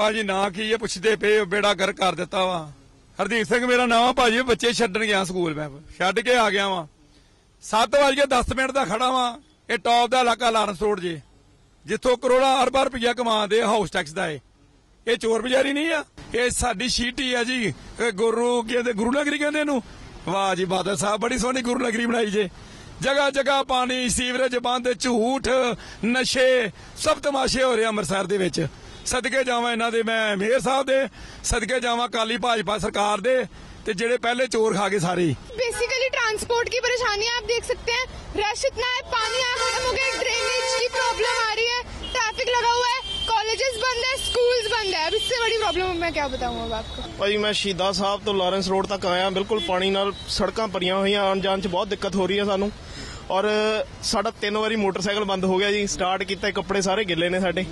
ਭਾਜੀ ਨਾਂ ਕੀ ਹੈ ਪੁੱਛਦੇ ਪਏ ਬੇੜਾ ਗਰ ਕਰ ਦਿੱਤਾ ਵਾ। ਹਰਦੀਪ ਸਿੰਘ ਮੇਰਾ ਨਾਮ ਆ ਭਾਜੀ, ਬੱਚੇ ਛੱਡਣ ਗਿਆ ਸਕੂਲ ਮੈਂ। ਛੱਡ ਕੇ ਆ ਗਿਆ ਵਾਂ। 7 ਵਜੇ 10 ਮਿੰਟ ਦਾ ਖੜਾ ਵਾਂ। ਇਹ ਟੌਪ ਦਾ ਇਲਾਕਾ ਲਾਰੈਂਸ ਰੋਡ ਜੇ। ਜਿੱਥੋਂ ਕਰੋੜਾਂ ਅਰਬਾਂ ਰੁਪਈਆ ਕਮਾਉਂਦੇ ਹਾਊਸ ਟੈਕਸ ਦਾ ਇਹ। ਇਹ ਚੋਰ ਬਜ਼ਾਰੀ ਨਹੀਂ ਆ? ਇਹ ਸਾਡੀ ਸ਼ੀਟੀ ਆ ਜੀ। ਗੁਰੂ ਕਹਿੰਦੇ, ਗੁਰੂ ਨਗਰੀ ਕਹਿੰਦੇ ਇਹਨੂੰ। ਵਾਹ ਜੀ, ਬਾਦਲ ਸਾਹਿਬ ਬੜੀ ਸੋਹਣੀ ਗੁਰੂ ਨਗਰੀ ਬਣਾਈ ਜੇ। ਜਗਾ ਜਗਾ ਪਾਣੀ, ਸੀਵਰੇਜ ਬੰਦ, ਝੂਠ, ਨਸ਼ੇ, ਸਭ ਤਮਾਸ਼ੇ ਹੋ ਰਹੇ ਅੰਮ੍ਰਿਤਸਰ ਦੇ ਵਿੱਚ। ਸਦਕੇ ਜਾਵਾਂ ਇਹਨਾਂ ਦੇ ਮੈਂ ਮੇਅਰ ਸਾਹਿਬ ਦੇ ਸਦਕੇ ਜਾਵਾਂ ਕਾਲੀ ਭਾਜਪਾ ਸਰਕਾਰ ਦੇ ਤੇ ਜਿਹੜੇ ਪਹਿਲੇ ਚੋਰ ਖਾ ਗਏ ਸਾਰੇ ਹੀ। बेसिकली ट्रांसपोर्ट की परेशानी आप देख सकते हैं रश इतना है पानी यहाँ खत्म हो गया ड्रेनेज की प्रॉब्लम आ रही है ट्रैफिक लगा हुआ है कॉलेजेस बंद है स्कूल्स बंद है अब इससे बड़ी प्रॉब्लम मैं क्या बताऊँ अब आपको ਭਾਈ ਮੈਂ ਸ਼ਹੀਦਾਂ ਸਾਹਿਬ ਤੋਂ ਲਾਰੈਂਸ ਰੋਡ ਤੱਕ ਆਇਆ ਬਿਲਕੁਲ ਪਾਣੀ ਨਾਲ ਸੜਕਾਂ ਭਰੀਆਂ ਹੋਈਆਂ ਆਉਣ ਜਾਣ 'ਚ ਬਹੁਤ ਦਿੱਕਤ ਹੋ ਰਹੀ ਹੈ ਸਾਨੂੰ ਔਰ ਸਾਡਾ ਤਿੰਨ ਵਾਰੀ ਮੋਟਰਸਾਈਕਲ ਬੰਦ ਹੋ ਗਿਆ ਜੀ ਸਟਾਰਟ ਕੀਤਾ ਕੱਪੜੇ ਸਾਰੇ ਗਿੱਲੇ ਨੇ ਸਾਡੇ